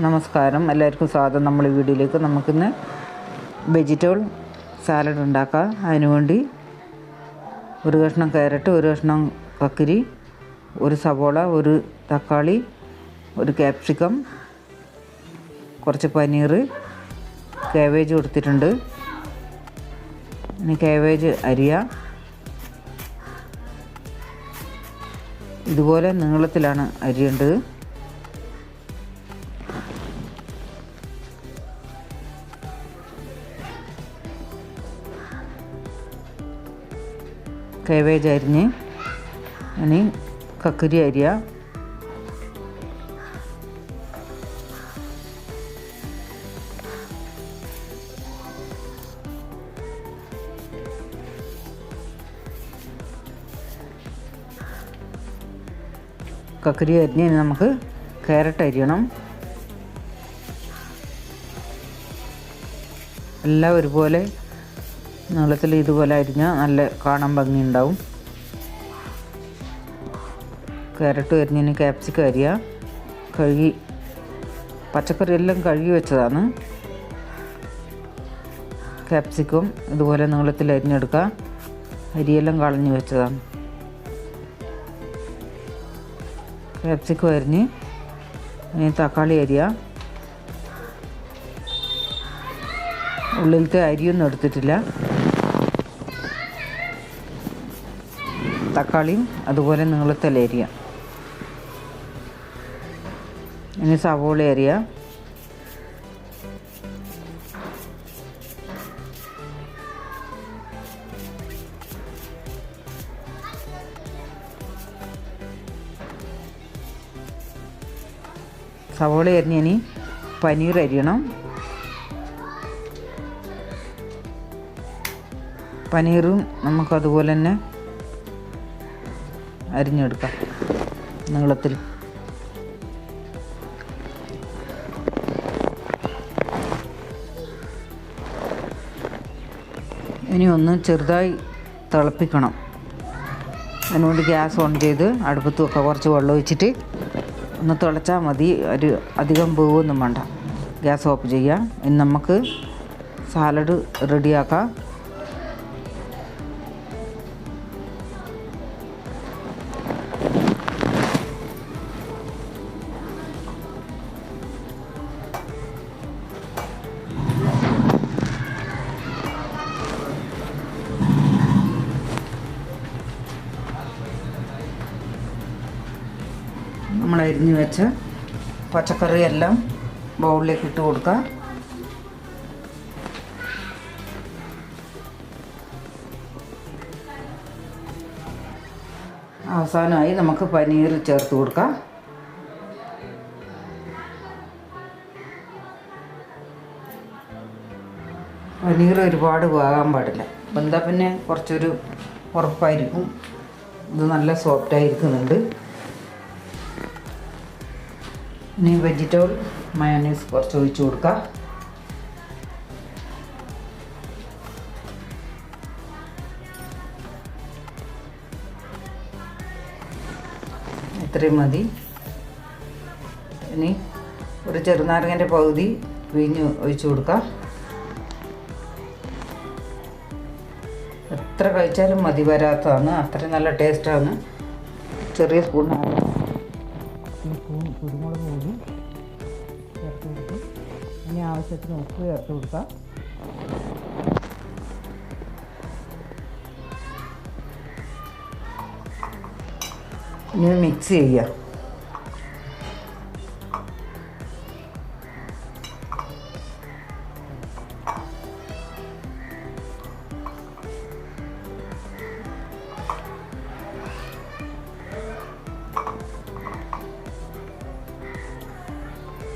നമസ്കാരം. എല്ലാവർക്കും സ്വാഗതം. നമ്മൾ വീഡിയോയിലേക്ക് നമുക്കിന്ന് വെജിറ്റബിൾ സാലഡ് ഉണ്ടാക്കാം. അതിനുവേണ്ടി ഒരു കഷ്ണം ക്യാരറ്റ് ഒരു കഷ്ണം കക്കിരി ഒരു സവോള ഒരു തക്കാളി ഒരു ക്യാപ്സിക്കം കുറച്ച് പനീർ കേവേജ് കൊടുത്തിട്ടുണ്ട്. ഇനി കേവേജ് അരിയ. ഇതുപോലെ നീളത്തിലാണ് അരിയേണ്ടത്. കേവേജ് അരിഞ്ഞ് ഇനി കക്കരി അരിയ. കക്കരി അരിഞ്ഞ് നമുക്ക് ക്യാരറ്റ് അരിയണം. എല്ലാം ഒരുപോലെ നീളത്തിൽ ഇതുപോലെ അരിഞ്ഞാൽ നല്ല കാണാൻ ഭംഗിയുണ്ടാവും. ക്യാരറ്റ് അരിഞ്ഞതിന് ക്യാപ്സിക്കം അരിയ. കഴുകി പച്ചക്കറി എല്ലാം കഴുകി വെച്ചതാണ്. ക്യാപ്സിക്കം ഇതുപോലെ നീളത്തിൽ അരിഞ്ഞെടുക്കുക അരിയെല്ലാം കളഞ്ഞ് വെച്ചതാണ്. ക്യാപ്സിക്കം അരിഞ്ഞ് ഇനി തക്കാളി അരിയ. ഉള്ളിലത്തെ അരിയൊന്നും എടുത്തിട്ടില്ല. തക്കാളിയും അതുപോലെ നീളത്തിൽ അരിയ. ഇനി സവോള അരിയ. സവോള അരിഞ്ഞ് ഇനി പനീർ അരിയണം. പനീറും നമുക്കതുപോലെ തന്നെ അരിഞ്ഞെടുക്കാം നീളത്തിൽ. ഇനി ഒന്ന് ചെറുതായി തിളപ്പിക്കണം. അതിനുവേണ്ടി ഗ്യാസ് ഓൺ ചെയ്ത് അടുപ്പത്തുമൊക്കെ കുറച്ച് വെള്ളം ഒഴിച്ചിട്ട് ഒന്ന് തിളച്ചാൽ മതി. ഒരു അധികം വേവൊന്നും വേണ്ട. ഗ്യാസ് ഓഫ് ചെയ്യുക ഇനി നമുക്ക് സാലഡ് റെഡിയാക്കാം. അരിഞ്ഞ് വെച്ച പച്ചക്കറിയെല്ലാം ബൗളിലേക്ക് ഇട്ട് കൊടുക്കുക അവസാനമായി നമുക്ക് പനീർ ചേർത്ത് കൊടുക്കാം. പനീർ ഒരുപാട് വേകാൻ പാടില്ല. എന്താ പിന്നെ കുറച്ചൊരു ഉറപ്പായിരിക്കും. ഇത് നല്ല സോഫ്റ്റ് ആയിരിക്കുന്നുണ്ട്. ഇനി വെജിറ്റബിൾ മയോണൈസ് കുറച്ച് ഒഴിച്ച് കൊടുക്കുക ഇത്രയും മതി. ഇനി ഒരു ചെറുനാരങ്ങന്റെ പകുതി പിഴിഞ്ഞ് ഒഴിച്ചു കൊടുക്കാം. എത്ര കഴിച്ചാലും മതി വരാത്തതാണ്. അത്രയും നല്ല ടേസ്റ്റാണ് ചെറിയ സ്പൂണാണ് സ്പൂൺ കുരുമുളക് പൊടി ചേർത്ത് കൊടുക്കും ഇനി ആവശ്യത്തിന് ഉപ്പ് ചേർത്ത് കൊടുക്കാം. ഇനി മിക്സ് ചെയ്യുക.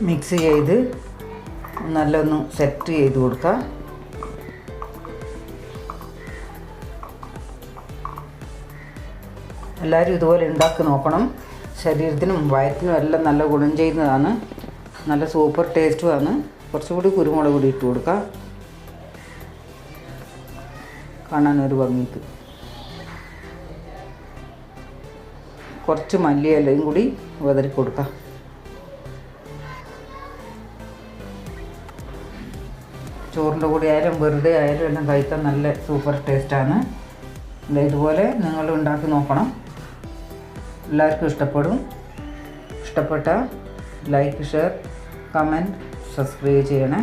മിക്സ് ചെയ്ത് നല്ലൊന്ന് സെറ്റ് ചെയ്ത് കൊടുക്കുക. എല്ലാവരും ഇതുപോലെ ഉണ്ടാക്കി നോക്കണം. ശരീരത്തിനും വയറ്റിനും എല്ലാം നല്ല ഗുണം ചെയ്യുന്നതാണ്. നല്ല സൂപ്പർ ടേസ്റ്റുമാണ്. കുറച്ചുകൂടി കുരുമുളക് കൂടി ഇട്ട് കൊടുക്കാം കാണാൻ ഒരു ഭംഗിക്ക്. കുറച്ച് മല്ലിയിലയും കൂടി വിതറി കൊടുക്കാം ചോറിന്റെ കൂടെ ആയാലും വെറുതെ ആയാലും എല്ലാം കഴിക്കാൻ നല്ല സൂപ്പർ ടേസ്റ്റാണ് ഇതുപോലെ നിങ്ങൾ ഉണ്ടാക്കി നോക്കണം. എല്ലാവർക്കും ഇഷ്ടപ്പെടും. ഇഷ്ടപ്പെട്ട ലൈക്ക് ഷെയർ കമന്റ് സബ്സ്ക്രൈബ് ചെയ്യണേ.